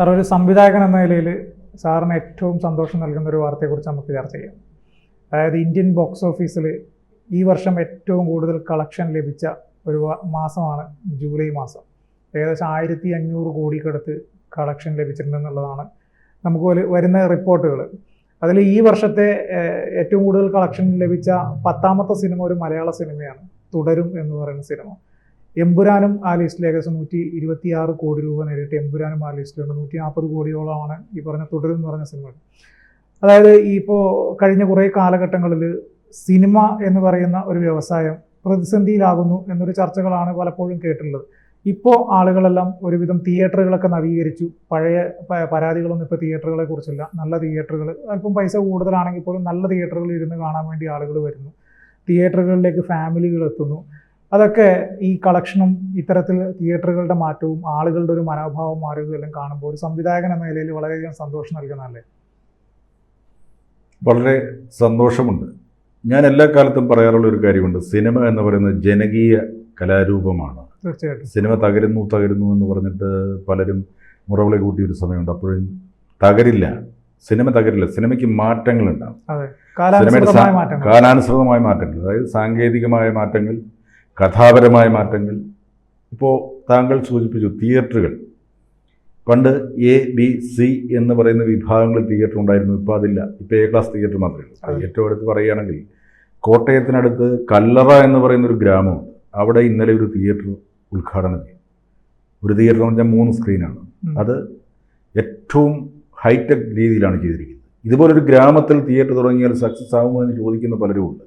Sir ഒരു സംവിധായകൻ എന്ന നിലയിൽ സാറിന് ഏറ്റവും സന്തോഷം നൽകുന്ന ഒരു വാർത്തയെക്കുറിച്ച് നമുക്ക് ചർച്ച ചെയ്യാം. അതായത് ഇന്ത്യൻ ബോക്സ് ഓഫീസിൽ ഈ വർഷം ഏറ്റവും കൂടുതൽ കളക്ഷൻ ലഭിച്ച ഒരു മാസമാണ് ജൂലൈ മാസം. ഏകദേശം ആയിരത്തി അഞ്ഞൂറ് കോടിക്കടുത്ത് കളക്ഷൻ ലഭിച്ചിട്ടുണ്ടെന്നുള്ളതാണ് നമുക്ക് ഒരു- വരുന്ന റിപ്പോർട്ടുകൾ. അതിൽ ഈ വർഷത്തെ ഏറ്റവും കൂടുതൽ കളക്ഷൻ ലഭിച്ച പത്താമത്തെ സിനിമ ഒരു മലയാള സിനിമയാണ് തുടരും എന്ന് പറയുന്ന സിനിമ. എമ്പുരാനും ആ ലിസ്റ്റിൽ ഏകദേശം നൂറ്റി ഇരുപത്തിയാറ് കോടി രൂപ നേരിട്ട് എമ്പുരാനും ആ ലിസ്റ്റിലുണ്ട് നൂറ്റി നാൽപ്പത് കോടിയോളമാണ് ഈ പറഞ്ഞ തുടരുന്ന് പറഞ്ഞ സിനിമ അതായത് ഇപ്പോൾ കഴിഞ്ഞ കുറേ കാലഘട്ടങ്ങളിൽ സിനിമ എന്ന് പറയുന്ന ഒരു വ്യവസായം പ്രതിസന്ധിയിലാകുന്നു എന്നൊരു ചർച്ചകളാണ് പലപ്പോഴും കേട്ടിട്ടുള്ളത്. ഇപ്പോൾ ആളുകളെല്ലാം ഒരുവിധം തിയേറ്ററുകളൊക്കെ നവീകരിച്ചു. പഴയ പരാതികളൊന്നും ഇപ്പോൾ തിയേറ്ററുകളെ കുറിച്ചില്ല. നല്ല തിയേറ്ററുകൾ അല്പം പൈസ കൂടുതലാണെങ്കിൽ പോലും നല്ല തിയേറ്ററുകളിൽ ഇരുന്ന് കാണാൻ വേണ്ടി ആളുകൾ വരുന്നു. തിയേറ്ററുകളിലേക്ക് ഫാമിലികൾ എത്തുന്നു. അതൊക്കെ ഈ കളക്ഷനും ഇത്തരത്തിൽ തിയേറ്ററുകളുടെ മാറ്റവും ആളുകളുടെ ഒരു മനോഭാവം മാറിയതും എല്ലാം കാണുമ്പോൾ ഒരു സംവിധായകൻ എന്ന നിലയിൽ വളരെയധികം സന്തോഷം നൽകുന്നതല്ലേ? വളരെ സന്തോഷമുണ്ട്. ഞാൻ എല്ലാ കാലത്തും പറയാറുള്ള ഒരു കാര്യമുണ്ട്. സിനിമ എന്ന് പറയുന്ന ജനകീയ കലാരൂപമാണ്. തീർച്ചയായിട്ടും. സിനിമ തകരുന്നു തകരുന്നു എന്ന് പറഞ്ഞിട്ട് പലരും മുറവിളി കൂട്ടിയ ഒരു സമയമുണ്ട്. അപ്പോഴും തകരില്ല. സിനിമ തകരില്ല. സിനിമയ്ക്ക് മാറ്റങ്ങളുണ്ടാകും മാറ്റങ്ങൾ. കാലാനുസൃതമായ മാറ്റങ്ങൾ. അതായത് സാങ്കേതികമായ മാറ്റങ്ങൾ കഥാപരമായ മാറ്റങ്ങൾ. ഇപ്പോൾ താങ്കൾ സൂചിപ്പിച്ചു തിയേറ്ററുകൾ. പണ്ട് എ ബി സി എന്ന് പറയുന്ന വിഭാഗങ്ങൾ തിയേറ്റർ ഉണ്ടായിരുന്നു. ഇപ്പോൾ അതില്ല. ഇപ്പോൾ എ ക്ലാസ് തിയേറ്റർ മാത്രമേ ഉള്ളൂ. ഏറ്റവും അടുത്ത് പറയുകയാണെങ്കിൽ കോട്ടയത്തിനടുത്ത് കല്ലറ എന്ന് പറയുന്ന ഒരു ഗ്രാമമുണ്ട്. അവിടെ ഇന്നലെ ഒരു തിയേറ്റർ ഉദ്ഘാടനം ചെയ്തു. ഒരു തിയേറ്റർ എന്ന് പറഞ്ഞാൽ മൂന്ന് സ്ക്രീനാണ് അത് ഏറ്റവും ഹൈടെക് രീതിയിലാണ് ചെയ്തിരിക്കുന്നത്. ഇതുപോലൊരു ഗ്രാമത്തിൽ തിയേറ്റർ തുടങ്ങിയാൽ സക്സസ് ആകുമോ എന്ന് ചോദിക്കുന്ന പലരും ഉണ്ട്.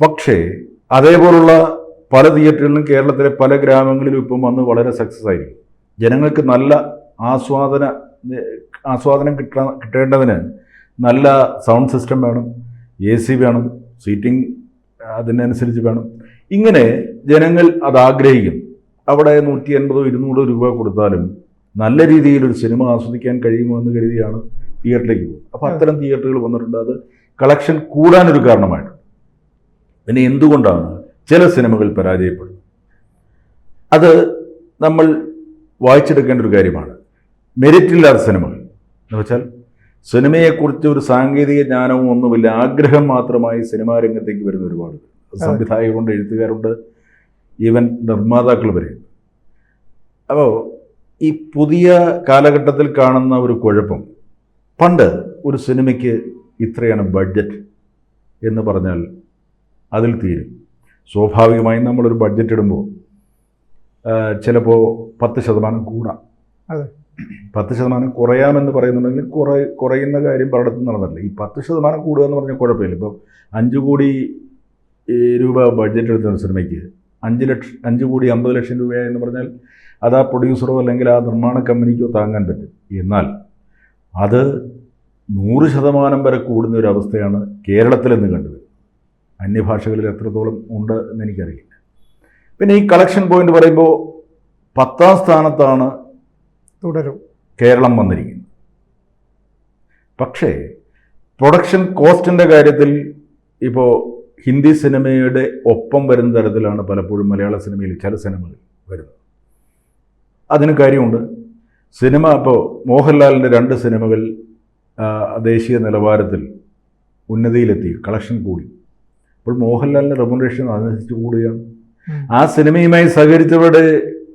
പക്ഷേ അതേപോലുള്ള പല തിയേറ്ററുകളിലും കേരളത്തിലെ പല ഗ്രാമങ്ങളിലും ഇപ്പം വന്ന് വളരെ സക്സസ് ആയിരിക്കും. ജനങ്ങൾക്ക് നല്ല ആസ്വാദന ആസ്വാദനം കിട്ട കിട്ടേണ്ടതിന് നല്ല സൗണ്ട് സിസ്റ്റം വേണം എ സി വേണം സീറ്റിംഗ് അതിനനുസരിച്ച് വേണം. ഇങ്ങനെ ജനങ്ങൾ അത് ആഗ്രഹിക്കും അവിടെ നൂറ്റി എൺപതോ ഇരുന്നൂറോ രൂപ കൊടുത്താലും നല്ല രീതിയിൽ ഒരു സിനിമ ആസ്വദിക്കാൻ കഴിയുമോ എന്ന് കരുതിയാണ് തിയേറ്ററിലേക്ക് പോകുന്നത്. അപ്പോൾ അത്തരം തിയേറ്ററുകൾ വന്നിട്ടുണ്ട്. അത് കളക്ഷൻ കൂടാനൊരു കാരണമായിട്ടുണ്ട്. പിന്നെ എന്തുകൊണ്ടാണ് ചില സിനിമകൾ പരാജയപ്പെടുന്നത്? അത് നമ്മൾ വായിച്ചെടുക്കേണ്ട ഒരു കാര്യമാണ്. മെരിറ്റില്ലാത്ത സിനിമകൾ. എന്ന് വെച്ചാൽ സിനിമയെക്കുറിച്ച് ഒരു സാങ്കേതിക ജ്ഞാനവും ഒന്നുമില്ല. ആഗ്രഹം മാത്രമായി സിനിമാ രംഗത്തേക്ക് വരുന്ന ഒരുപാട്. സംവിധായകരുണ്ട് എഴുത്തുകാരുണ്ട് ഈവൻ നിർമ്മാതാക്കൾ വരെ അപ്പോൾ ഈ പുതിയ കാലഘട്ടത്തിൽ കാണുന്ന ഒരു കുഴപ്പം പണ്ട് ഒരു സിനിമയ്ക്ക് ഇത്രയാണ് ബഡ്ജറ്റ് എന്ന് പറഞ്ഞാൽ അതിൽ തീരും. സ്വാഭാവികമായും നമ്മളൊരു ബഡ്ജറ്റ് ഇടുമ്പോൾ ചിലപ്പോൾ പത്ത് ശതമാനം കൂടാം. അതെ. പത്ത് ശതമാനം കുറയാമെന്ന് പറയുന്നുണ്ടെങ്കിൽ കുറ കുറയുന്ന കാര്യം പലയിടത്തും നടന്നിട്ടില്ല. ഈ പത്ത് ശതമാനം കൂടുക എന്ന് പറഞ്ഞാൽ കുഴപ്പമില്ല. ഇപ്പോൾ അഞ്ച് കോടി രൂപ ബഡ്ജറ്റ് എടുത്ത സിനിമയ്ക്ക് അഞ്ച് ലക്ഷം അഞ്ച് കോടി അമ്പത് ലക്ഷം രൂപ എന്ന് പറഞ്ഞാൽ അത് ആ പ്രൊഡ്യൂസറോ അല്ലെങ്കിൽ ആ നിർമ്മാണ കമ്പനിക്കോ താങ്ങാൻ പറ്റും. എന്നാൽ അത് നൂറ് ശതമാനം വരെ കൂടുന്ന ഒരു അവസ്ഥയാണ് കേരളത്തിൽ നിന്ന് കണ്ടുവരുന്നത് അന്യഭാഷകളിൽ എത്രത്തോളം ഉണ്ട് എന്ന് എനിക്കറിയില്ല. പിന്നെ ഈ കളക്ഷൻ പോയിന്റ് പറയുമ്പോൾ പത്താം സ്ഥാനത്താണ് തുടരും. കേരളം വന്നിരിക്കുന്നത്. പക്ഷേ പ്രൊഡക്ഷൻ കോസ്റ്റിന്റെ കാര്യത്തിൽ ഇപ്പോൾ ഹിന്ദി സിനിമയുടെ ഒപ്പം വരുന്ന തരത്തിലാണ് പലപ്പോഴും മലയാള സിനിമയിൽ ചില സിനിമകൾ വരുന്നത്. അതിന് കാര്യമുണ്ട്. സിനിമ ഇപ്പോൾ മോഹൻലാലിന്റെ രണ്ട് സിനിമകൾ ദേശീയ നിലവാരത്തിൽ ഉന്നതിയിലെത്തി കളക്ഷൻ കൂടി. അപ്പോൾ മോഹൻലാലിന്റെ റെമുനറേഷൻ അതനുസരിച്ച് കൂടുകയാണ്. ആ സിനിമയുമായി സഹകരിച്ചവരുടെ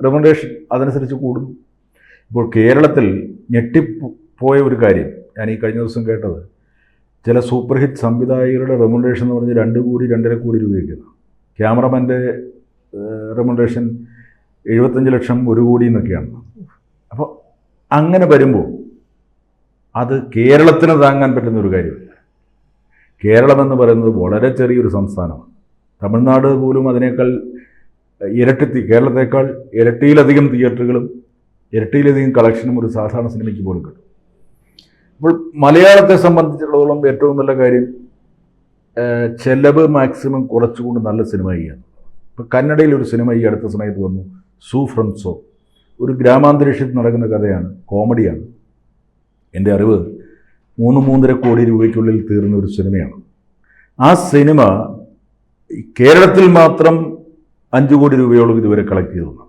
റെമുനറേഷൻ അതനുസരിച്ച് കൂടുന്നു ഇപ്പോൾ കേരളത്തിൽ ഞെട്ടിപ്പോയ ഒരു കാര്യം ഞാൻ ഈ കഴിഞ്ഞ ദിവസം കേട്ടത്. ചില സൂപ്പർ ഹിറ്റ് സംവിധായകരുടെ റെമുനറേഷൻ എന്ന് പറഞ്ഞ് രണ്ട് കോടി രണ്ടര കോടി രൂപയൊക്കെയാണ് ക്യാമറമാന്റെ റെമുനറേഷൻ എഴുപത്തഞ്ച് ലക്ഷം ഒരു കോടി എന്നൊക്കെയാണ്. അപ്പോൾ അങ്ങനെ വരുമ്പോൾ അത് കേരളത്തിന് താങ്ങാൻ പറ്റുന്ന ഒരു കാര്യമില്ല. കേരളം എന്ന് പറയുന്നത് വളരെ ചെറിയൊരു സംസ്ഥാനമാണ്. തമിഴ്നാട് പോലും അതിനേക്കാൾ ഇരട്ടി കേരളത്തേക്കാൾ ഇരട്ടിയിലധികം തിയേറ്ററുകളും ഇരട്ടിയിലധികം കളക്ഷനും ഒരു സാധാരണ സിനിമയ്ക്ക് പോലും കിട്ടും. അപ്പോൾ മലയാളത്തെ സംബന്ധിച്ചിടത്തോളം ഏറ്റവും നല്ല കാര്യം ചെലവ് മാക്സിമം കുറച്ചുകൊണ്ട് നല്ല സിനിമ ചെയ്യാൻ ഇപ്പോൾ കന്നഡയിൽ ഒരു സിനിമ ഈ അടുത്ത സമയത്ത് വന്നു സൂ ഫ്രം ഒരു ഗ്രാമാന്തരീക്ഷത്തിൽ നടക്കുന്ന കഥയാണ് കോമഡിയാണ്. എന്റെ അറിവ് മൂന്ന് മൂന്നര കോടി രൂപയ്ക്കുള്ളിൽ തീർന്ന ഒരു സിനിമയാണ്. ആ സിനിമ കേരളത്തിൽ മാത്രം അഞ്ച് കോടി രൂപയോളം ഇതുവരെ കളക്ട് ചെയ്തതാണ്.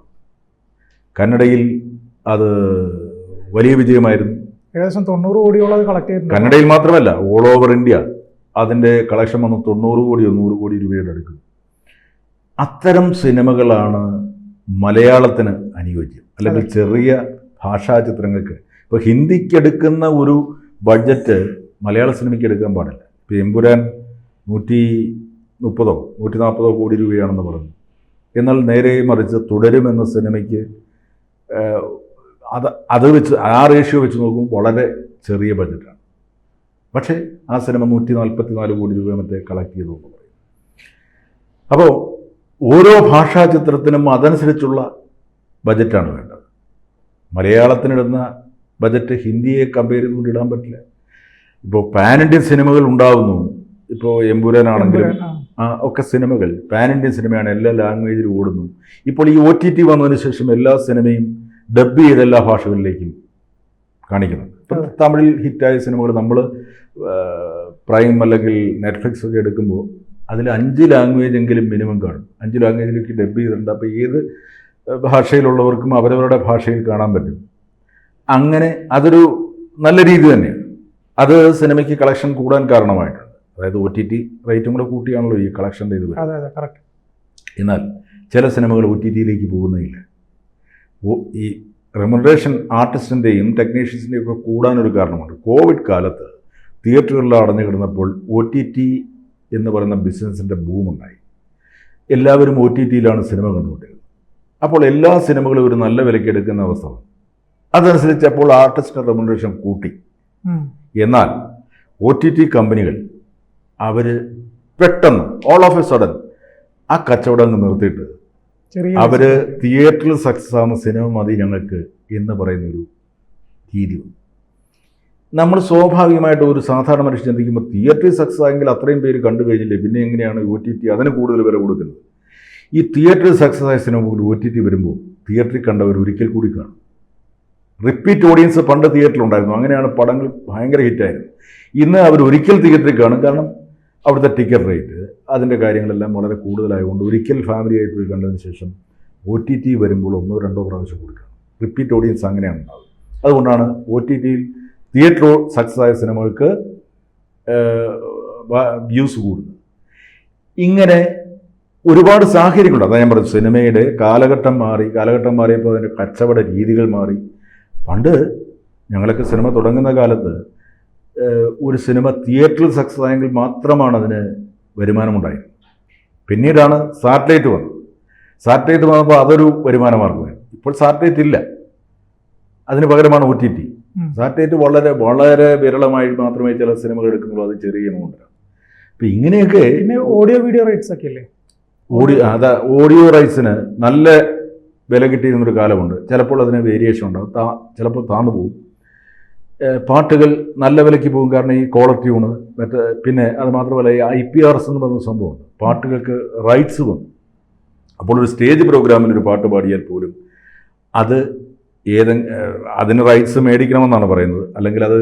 കന്നഡയിൽ അത് വലിയ വിജയമായിരുന്നു. ഏകദേശം തൊണ്ണൂറ് കോടിയോളം അത് കളക്ട് ചെയ്തു കന്നഡയിൽ മാത്രമല്ല ഓൾ ഓവർ ഇന്ത്യ അതിന്റെ കളക്ഷൻ വന്ന് തൊണ്ണൂറ് കോടിയോ നൂറ് കോടി രൂപയുടെ അടുക്കും. അത്തരം സിനിമകളാണ് മലയാളത്തിന് അനുയോജ്യം. അല്ലെങ്കിൽ ചെറിയ ഭാഷാ ചിത്രങ്ങൾക്ക്. ഇപ്പോൾ ഹിന്ദിക്കെടുക്കുന്ന ഒരു ബഡ്ജറ്റ് മലയാള സിനിമയ്ക്ക് എടുക്കാൻ പാടില്ല. ഇപ്പോൾ എമ്പുരാൻ നൂറ്റി മുപ്പതോ നൂറ്റി നാൽപ്പതോ കോടി രൂപയാണെന്ന് പറഞ്ഞു. എന്നാൽ നേരെ മറിച്ച് തുടരുമെന്ന സിനിമയ്ക്ക് അത് അത് വെച്ച് ആ റേഷ്യോ വെച്ച് നോക്കുമ്പോൾ വളരെ ചെറിയ ബഡ്ജറ്റാണ്. പക്ഷേ ആ സിനിമ നൂറ്റി നാൽപ്പത്തി നാല് കോടി രൂപ മറ്റേ കളക്ട് ചെയ്തു എന്ന് പറയും. അപ്പോൾ ഓരോ ഭാഷാ ചിത്രത്തിനും അതനുസരിച്ചുള്ള ബജറ്റാണ് വേണ്ടത്. മലയാളത്തിനിടുന്ന ബജറ്റ് ഹിന്ദിയെ കമ്പയർ ചെയ്തുകൊണ്ട് ഇടാൻ പറ്റില്ല. ഇപ്പോൾ പാൻ ഇന്ത്യൻ സിനിമകൾ ഉണ്ടാകുന്നു ഇപ്പോൾ എമ്പുരാനാണെങ്കിലും ആ. ഒക്കെ സിനിമകൾ പാൻ ഇന്ത്യൻ സിനിമയാണ് എല്ലാ ലാംഗ്വേജിലും ഓടുന്നു. ഇപ്പോൾ ഈ ഒ ടി ടി വന്നതിന് ശേഷം എല്ലാ സിനിമയും ഡബ് ചെയ്ത എല്ലാ ഭാഷകളിലേക്കും കാണിക്കുന്നു. ഇപ്പം. തമിഴിൽ ഹിറ്റായ സിനിമകൾ നമ്മൾ പ്രൈം അല്ലെങ്കിൽ നെറ്റ്ഫ്ലിക്സ് ഒക്കെ എടുക്കുമ്പോൾ അതിൽ അഞ്ച് ലാംഗ്വേജ് എങ്കിലും മിനിമം കാണും. അഞ്ച് ലാംഗ്വേജിലേക്ക് ഡബ് ചെയ്തിട്ടുണ്ട്. അപ്പോൾ ഏത് ഭാഷയിലുള്ളവർക്കും അവരവരുടെ ഭാഷയിൽ കാണാൻ പറ്റും. അങ്ങനെ അതൊരു നല്ല രീതി തന്നെയാണ് അത് സിനിമയ്ക്ക് കളക്ഷൻ കൂടാൻ കാരണമായിട്ടുണ്ട്. അതായത് ഒ ടി ടി റേറ്റും കൂടെ കൂട്ടിയാണല്ലോ ഈ കളക്ഷന്റെ ഇത് എന്നാൽ ചില സിനിമകൾ ഒ ടി ടിയിലേക്ക് പോകുന്നില്ല. ഈ റെമുനറേഷൻ ആർട്ടിസ്റ്റിന്റെയും ടെക്നീഷ്യൻസിന്റെയും ഒക്കെ കൂടാനൊരു കാരണമുണ്ട്. കോവിഡ് കാലത്ത് തിയേറ്ററുകളിൽ അടഞ്ഞു കിടന്നപ്പോൾ ഒ ടി ടി എന്ന് പറയുന്ന ബിസിനസ്സിന്റെ ബൂമുണ്ടായി. എല്ലാവരും ഒ ടി ടിയിലാണ് സിനിമ കണ്ടുകൊണ്ടിരുന്നത്. അപ്പോൾ എല്ലാ സിനിമകളും ഒരു നല്ല വിലയ്ക്ക് എടുക്കുന്ന അവസ്ഥ വന്നു. അതനുസരിച്ച് അപ്പോൾ ആർട്ടിസ്റ്റിന്റെ റെമുനറേഷൻ കൂട്ടി എന്നാൽ ഒ ടി ടി കമ്പനികൾ അവർ പെട്ടെന്ന് ഓൾ ഓഫ് എ സഡൻ ആ കച്ചവടം അങ്ങ് നിർത്തിയിട്ട് അവർ തിയേറ്ററിൽ സക്സസ് ആവുന്ന സിനിമ മതി ഞങ്ങൾക്ക് എന്ന് പറയുന്നൊരു രീതി വന്നു. നമ്മൾ സ്വാഭാവികമായിട്ട് ഒരു സാധാരണ മനുഷ്യൻ ചിന്തിക്കുമ്പോൾ തിയേറ്ററിൽ സക്സസ് ആയെങ്കിൽ അത്രയും പേര് കണ്ടു കഴിഞ്ഞില്ലേ പിന്നെ എങ്ങനെയാണ് ഒ ടി ടി അതിന് കൂടുതൽ വില കൊടുക്കുന്നത്? ഈ തിയേറ്ററിൽ സക്സസ് ആയ സിനിമ ഒ ടി ടി വരുമ്പോൾ തിയേറ്ററിൽ കണ്ടവർ ഒരിക്കൽ കൂടി കാണും. റിപ്പീറ്റ് ഓഡിയൻസ് പണ്ട് തിയേറ്ററിലുണ്ടായിരുന്നു. അങ്ങനെയാണ് പടങ്ങൾ ഭയങ്കര ഹിറ്റായിരുന്നു ഇന്ന് അവർ ഒരിക്കൽ തിയേറ്ററിൽ കാണും കാരണം അവിടുത്തെ ടിക്കറ്റ് റേറ്റ് അതിന്റെ കാര്യങ്ങളെല്ലാം വളരെ കൂടുതലായതുകൊണ്ട് ഒരിക്കൽ ഫാമിലിയായി പോയി കണ്ടതിന് ശേഷം ഒ ടി ടി വരുമ്പോൾ ഒന്നോ രണ്ടോ പ്രാവശ്യം കൊടുക്കണം. റിപ്പീറ്റ് ഓഡിയൻസ് അങ്ങനെയാണ് ഉണ്ടാവുക. അതുകൊണ്ടാണ് ഒ ടി ടിയിൽ തിയേറ്റർ സക്സസ് ആയ സിനിമകൾക്ക് വ്യൂസ് കൂടുന്നത്. ഇങ്ങനെ ഒരുപാട് സാഹചര്യങ്ങളുണ്ട്. അതാ ഞാൻ പറഞ്ഞു സിനിമയുടെ കാലഘട്ടം മാറി കാലഘട്ടം മാറിയപ്പോൾ അതിന്റെ കച്ചവട രീതികൾ മാറി പണ്ട് ഞങ്ങളൊക്കെ സിനിമ തുടങ്ങുന്ന കാലത്ത് ഒരു സിനിമ തിയേറ്ററിൽ സക്സസ് ആയെങ്കിൽ മാത്രമാണ് അതിന് വരുമാനമുണ്ടായത്. പിന്നീടാണ് സാറ്റലൈറ്റ് വന്നത്. സാറ്റലൈറ്റ് വന്നപ്പോൾ അതൊരു വരുമാന മാർഗമായിരുന്നു ഇപ്പോൾ സാറ്റലൈറ്റ് ഇല്ല. അതിന് പകരമാണ് ഒ ടി ടി. സാറ്റലൈറ്റ് വളരെ വളരെ വിരളമായി മാത്രമേ ചില സിനിമകൾ എടുക്കുന്നുള്ളൂ. അത് ചെറിയ എമൗണ്ടാണ് അപ്പം ഇങ്ങനെയൊക്കെ പിന്നെ ഓഡിയോ വീഡിയോ റൈറ്റ്സ് ഒക്കെ അല്ലേ ഓഡിയോ അതാ ഓഡിയോ റൈറ്റ്സിന് നല്ല വില കിട്ടിയിരുന്നൊരു കാലമുണ്ട്. ചിലപ്പോൾ അതിന് വേരിയേഷൻ ഉണ്ടാകും താ ചിലപ്പോൾ താന്നു പോകും പാട്ടുകൾ നല്ല വിലയ്ക്ക് പോകും. കാരണം ഈ കോളർ ട്യൂണ് മറ്റേ പിന്നെ അത് മാത്രമല്ല ഈ ഐ പി ആർ എസ് എന്ന് പറയുന്ന സംഭവമുണ്ട് പാട്ടുകൾക്ക് റൈറ്റ്സ് വന്നു. അപ്പോൾ ഒരു സ്റ്റേജ് പ്രോഗ്രാമിൽ ഒരു പാട്ട് പാടിയാൽ പോലും അത് ഏതെ അതിന് റൈറ്റ്സ് മേടിക്കണമെന്നാണ് പറയുന്നത്. അല്ലെങ്കിൽ അത്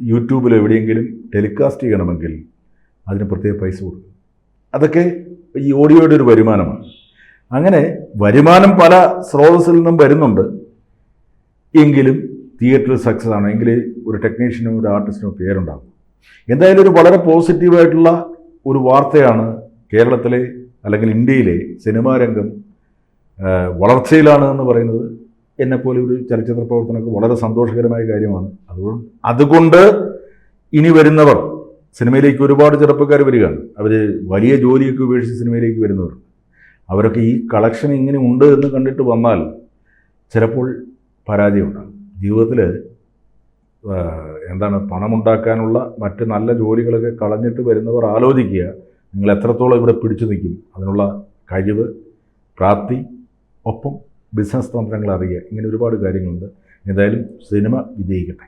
യൂട്യൂബിൽ എവിടെയെങ്കിലും ടെലികാസ്റ്റ് ചെയ്യണമെങ്കിൽ അതിന് പ്രത്യേക പൈസ കൊടുക്കും. അതൊക്കെ ഈ ഓഡിയോയുടെ ഒരു വരുമാനമാണ്. അങ്ങനെ വരുമാനം പല സ്രോതസ്സിൽ നിന്നും വരുന്നുണ്ട്. എങ്കിലും തിയേറ്ററിൽ സക്സസ് ആണ്. എങ്കിൽ ഒരു ടെക്നീഷ്യനും ഒരു ആർട്ടിസ്റ്റിനും പേരുണ്ടാകും എന്തായാലും ഒരു വളരെ പോസിറ്റീവായിട്ടുള്ള ഒരു വാർത്തയാണ് കേരളത്തിലെ അല്ലെങ്കിൽ ഇന്ത്യയിലെ സിനിമാ രംഗം വളർച്ചയിലാണ് എന്ന് പറയുന്നത്. എന്നെപ്പോലെ ഒരു ചലച്ചിത്ര പ്രവർത്തനമൊക്കെ വളരെ സന്തോഷകരമായ കാര്യമാണ്. അതുകൊണ്ട് അതുകൊണ്ട് ഇനി വരുന്നവർ സിനിമയിലേക്ക് ഒരുപാട് ചെറുപ്പക്കാർ വരികയാണ്. അവർ വലിയ ജോലിയൊക്കെ ഉപേക്ഷിച്ച് സിനിമയിലേക്ക് വരുന്നവരുണ്ട് അവരൊക്കെ ഈ കളക്ഷൻ ഇങ്ങനെ ഉണ്ട് എന്ന് കണ്ടിട്ട് വന്നാൽ ചിലപ്പോൾ പരാജയം ഉണ്ടാകും ജീവിതത്തിൽ എന്താണ് പണമുണ്ടാക്കാനുള്ള മറ്റ് നല്ല ജോലികളൊക്കെ കളഞ്ഞിട്ട് വരുന്നവർ ആലോചിക്കുക നിങ്ങൾ എത്രത്തോളം ഇവിടെ പിടിച്ചു നിൽക്കും. അതിനുള്ള കഴിവ് പ്രാപ്തി ഒപ്പം ബിസിനസ് തന്ത്രങ്ങൾ അറിയുക. ഇങ്ങനെ ഒരുപാട് കാര്യങ്ങളുണ്ട്. എന്തായാലും സിനിമ വിജയിക്കട്ടെ.